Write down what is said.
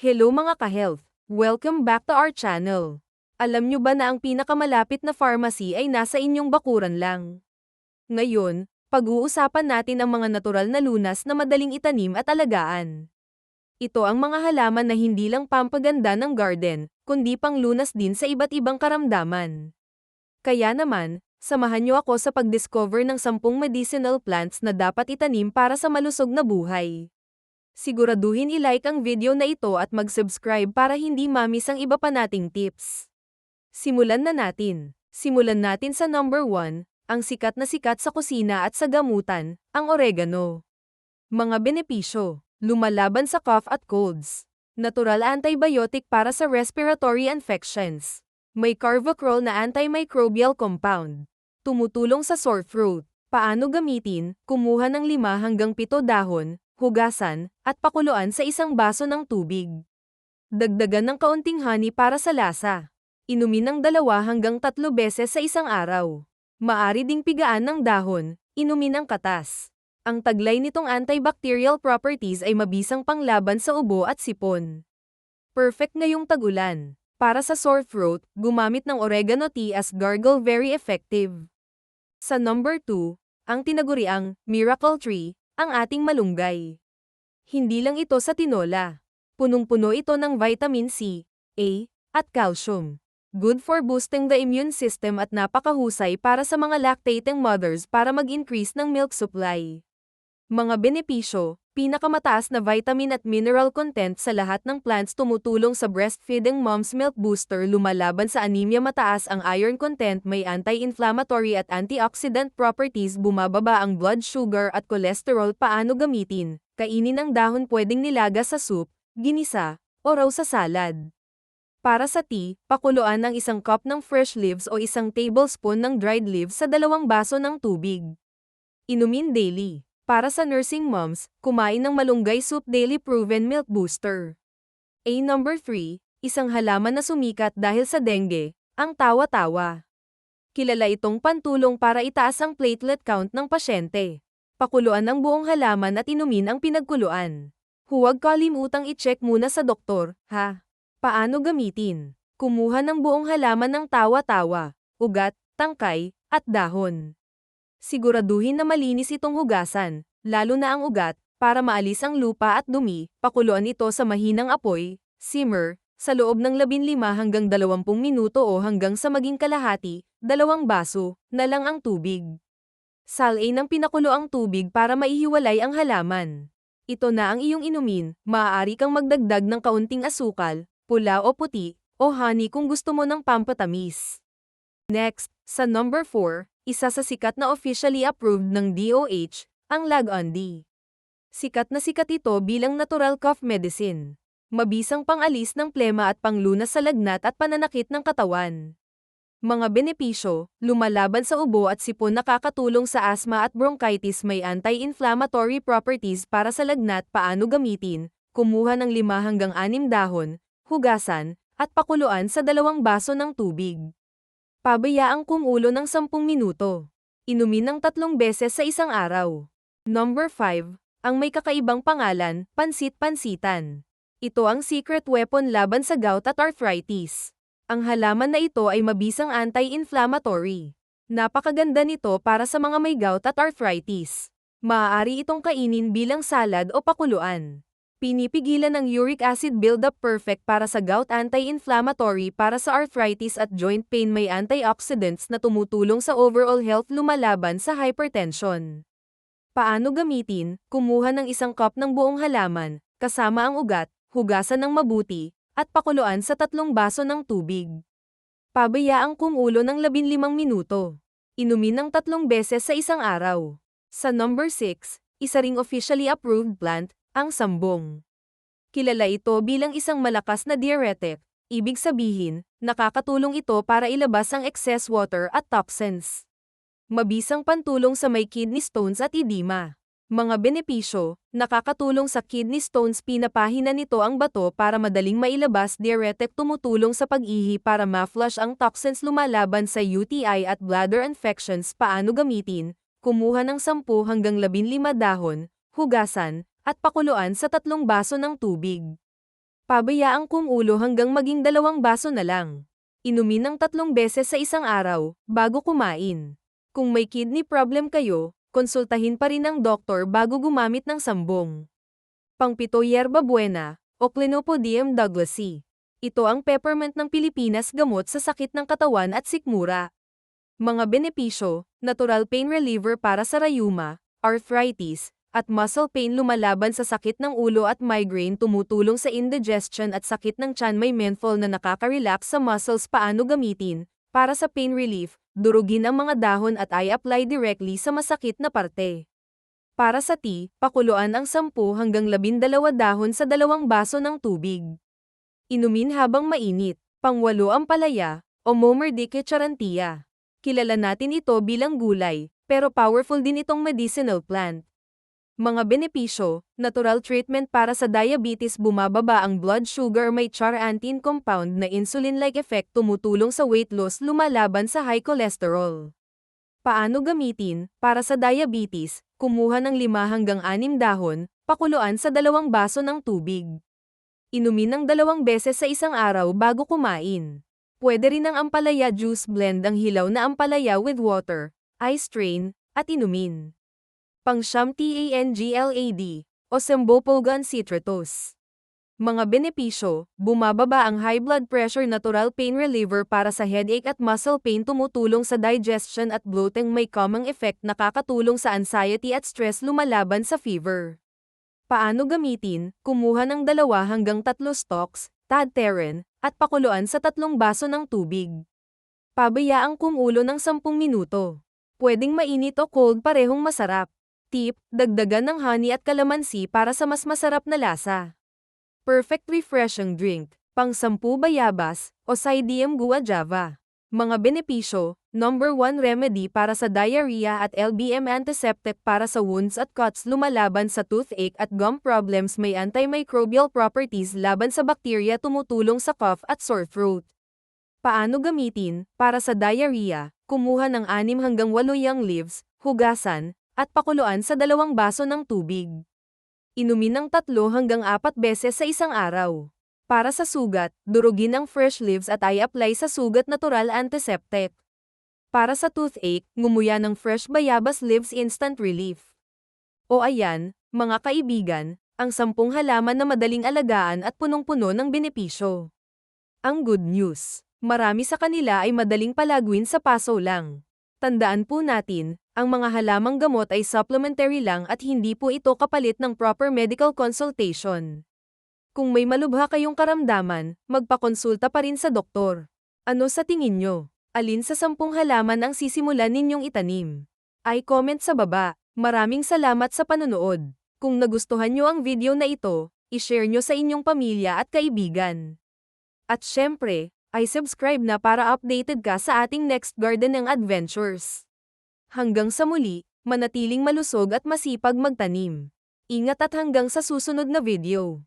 Hello mga ka-health! Welcome back to our channel. Alam nyo ba na ang pinakamalapit na pharmacy ay nasa inyong bakuran lang? Ngayon, pag-uusapan natin ang mga natural na lunas na madaling itanim at alagaan. Ito ang mga halaman na hindi lang pampaganda ng garden, kundi pang lunas din sa iba't ibang karamdaman. Kaya naman, samahan nyo ako sa pag-discover ng 10 medicinal plants na dapat itanim para sa malusog na buhay. Siguraduhin i-like ang video na ito at mag-subscribe para hindi mamis ang iba pa nating tips. Simulan na natin. Simulan natin sa number 1, ang sikat na sikat sa kusina at sa gamutan, ang oregano. Mga benepisyo. Lumalaban sa cough at colds. Natural antibiotic para sa respiratory infections. May carvacrol na antimicrobial compound. Tumutulong sa sore throat. Paano gamitin? Kumuha ng 5 hanggang 7 dahon, hugasan, at pakuluan sa isang baso ng tubig. Dagdagan ng kaunting honey para sa lasa. Inumin ng dalawa hanggang tatlo beses sa isang araw. Maari ding pigaan ng dahon, inumin ang katas. Ang taglay nitong antibacterial properties ay mabisang panglaban sa ubo at sipon. Perfect ngayong tag-ulan. Para sa sore throat, gumamit ng oregano tea as gargle very effective. Sa number 2, ang tinaguriang Miracle Tree, ang ating malunggay. Hindi lang ito sa tinola. Punong-puno ito ng vitamin C, A, at calcium. Good for boosting the immune system at napakahusay para sa mga lactating mothers para mag-increase ng milk supply. Mga benepisyo, pinakamataas na vitamin at mineral content sa lahat ng plants tumutulong sa breastfeeding mom's milk booster lumalaban sa anemia mataas ang iron content may anti-inflammatory at antioxidant properties bumababa ang blood sugar at cholesterol paano gamitin, kainin ang dahon pwedeng nilaga sa soup, ginisa, o raw sa salad. Para sa tea, pakuluan ang isang cup ng fresh leaves o isang tablespoon ng dried leaves sa dalawang baso ng tubig. Inumin daily. Para sa nursing moms, kumain ng malunggay soup daily proven milk booster. A number 3, isang halaman na sumikat dahil sa dengue, ang tawa-tawa. Kilala itong pantulong para itaas ang platelet count ng pasyente. Pakuluan ang buong halaman at inumin ang pinagkuluan. Huwag kalimutang i-check muna sa doktor, ha? Paano gamitin? Kumuha ng buong halaman ng tawa-tawa, ugat, tangkay, at dahon. Siguraduhin na malinis itong hugasan, lalo na ang ugat, para maalis ang lupa at dumi, pakuluan ito sa mahinang apoy, simmer, sa loob ng 15 hanggang 20 minuto o hanggang sa maging kalahati, dalawang baso, na lang ang tubig. Salay ng pinakulo ang tubig para maihiwalay ang halaman. Ito na ang iyong inumin, maaari kang magdagdag ng kaunting asukal, pula o puti, o honey kung gusto mo ng pampatamis. Next, sa number 4, isa sa sikat na officially approved ng DOH, ang Lag-On-D. Sikat na sikat ito bilang natural cough medicine mabisang pangalis ng plema at panglunas sa lagnat at pananakit ng katawan. Mga benepisyo, lumalaban sa ubo at sipon nakakatulong sa asthma at bronchitis may anti-inflammatory properties para sa lagnat paano gamitin, kumuha ng 5 hanggang 6 dahon, hugasan, at pakuluan sa dalawang baso ng tubig. Pabayaang kumulo ng 10 minuto. Inumin ng tatlong beses sa isang araw. Number 5, ang may kakaibang pangalan, pansit-pansitan. Ito ang secret weapon laban sa gout at arthritis. Ang halaman na ito ay mabisang anti-inflammatory. Napakaganda nito para sa mga may gout at arthritis. Maaari itong kainin bilang salad o pakuluan. Pinipigilan ang uric acid buildup perfect para sa gout anti-inflammatory para sa arthritis at joint pain may antioxidants na tumutulong sa overall health lumalaban sa hypertension. Paano gamitin? Kumuha ng isang cup ng buong halaman, kasama ang ugat, hugasan ng mabuti, at pakuluan sa tatlong baso ng tubig. Pabayaang kumulo ng 15 minuto. Inumin ng tatlong beses sa isang araw. Sa number 6, isa ring officially approved plant, ang sambong. Kilala ito bilang isang malakas na diuretic, ibig sabihin, nakakatulong ito para ilabas ang excess water at toxins. Mabisang pantulong sa may kidney stones at edema. Mga benepisyo, nakakatulong sa kidney stones pinapahina nito ang bato para madaling mailabas diuretic tumutulong sa pag-ihi para ma-flush ang toxins lumalaban sa UTI at bladder infections paano gamitin, kumuha ng 10 hanggang 15 dahon, hugasan, at pakuluan sa tatlong baso ng tubig. Pabayaan kung ulo hanggang maging dalawang baso na lang. Inumin ng tatlong beses sa isang araw, bago kumain. Kung may kidney problem kayo, konsultahin pa rin ang doktor bago gumamit ng sambong. Pangpito yerba buena, o Clinopodium douglasii. Ito ang peppermint ng Pilipinas gamot sa sakit ng katawan at sikmura. Mga benepisyo, natural pain reliever para sa rayuma, arthritis, at muscle pain lumalaban sa sakit ng ulo at migraine tumutulong sa indigestion at sakit ng tiyan may menthol na nakaka-relax sa muscles paano gamitin, para sa pain relief, durugin ang mga dahon at i-apply directly sa masakit na parte. Para sa tea, pakuluan ang 10 hanggang 12 dahon sa dalawang baso ng tubig. Inumin habang mainit, pangwalo ang palaya, o Momerdike charantia. Kilala natin ito bilang gulay, pero powerful din itong medicinal plant. Mga benepisyo, natural treatment para sa diabetes bumababa ang blood sugar may charantin compound na insulin-like effect tumutulong sa weight loss lumalaban sa high cholesterol. Paano gamitin? Para sa diabetes, kumuha ng 5 hanggang 6 dahon, pakuluan sa dalawang baso ng tubig. Inumin ng dalawang beses sa isang araw bago kumain. Pwede rin ang ampalaya juice blend ang hilaw na ampalaya with water, ice strain, at inumin pangsyam TANGLAD, o Sembopogan citratus. Mga benepisyo, bumababa ang high blood pressure natural pain reliever para sa headache at muscle pain tumutulong sa digestion at bloating may calming effect nakakatulong sa anxiety at stress lumalaban sa fever. Paano gamitin? Kumuha ng dalawa hanggang tatlo stalks, tadteren, at pakuluan sa tatlong baso ng tubig. Pabayaang kumulo ng 10 minuto. Pwedeng mainit o cold parehong masarap. Tip, dagdagan ng honey at kalamansi para sa mas masarap na lasa. Perfect refreshing drink, pang sampu bayabas, o Cydium guajava. Mga benepisyo, number 1 remedy para sa diarrhea at LBM antiseptic para sa wounds at cuts lumalaban sa toothache at gum problems may antimicrobial properties laban sa bakterya tumutulong sa cough at sore throat. Paano gamitin? Para sa diarrhea, kumuha ng 6 hanggang 8 young leaves, hugasan, at pakuluan sa dalawang baso ng tubig. Inumin ng tatlo hanggang apat beses sa isang araw. Para sa sugat, durugin ang fresh leaves at i-apply sa sugat natural antiseptic. Para sa toothache, ngumuya ng fresh bayabas leaves instant relief. O ayan, mga kaibigan, ang sampung halaman na madaling alagaan at punong-puno ng benepisyo. Ang good news, marami sa kanila ay madaling palaguin sa paso lang. Tandaan po natin, ang mga halamang gamot ay supplementary lang at hindi po ito kapalit ng proper medical consultation. Kung may malubha kayong karamdaman, magpakonsulta pa rin sa doktor. Ano sa tingin nyo? Alin sa sampung halaman ang sisimulan ninyong itanim? Ay comment sa baba. Maraming salamat sa panonood. Kung nagustuhan nyo ang video na ito, ishare nyo sa inyong pamilya at kaibigan. At syempre, ay subscribe na para updated ka sa ating next gardening adventures. Hanggang sa muli, manatiling malusog at masipag magtanim. Ingat at hanggang sa susunod na video.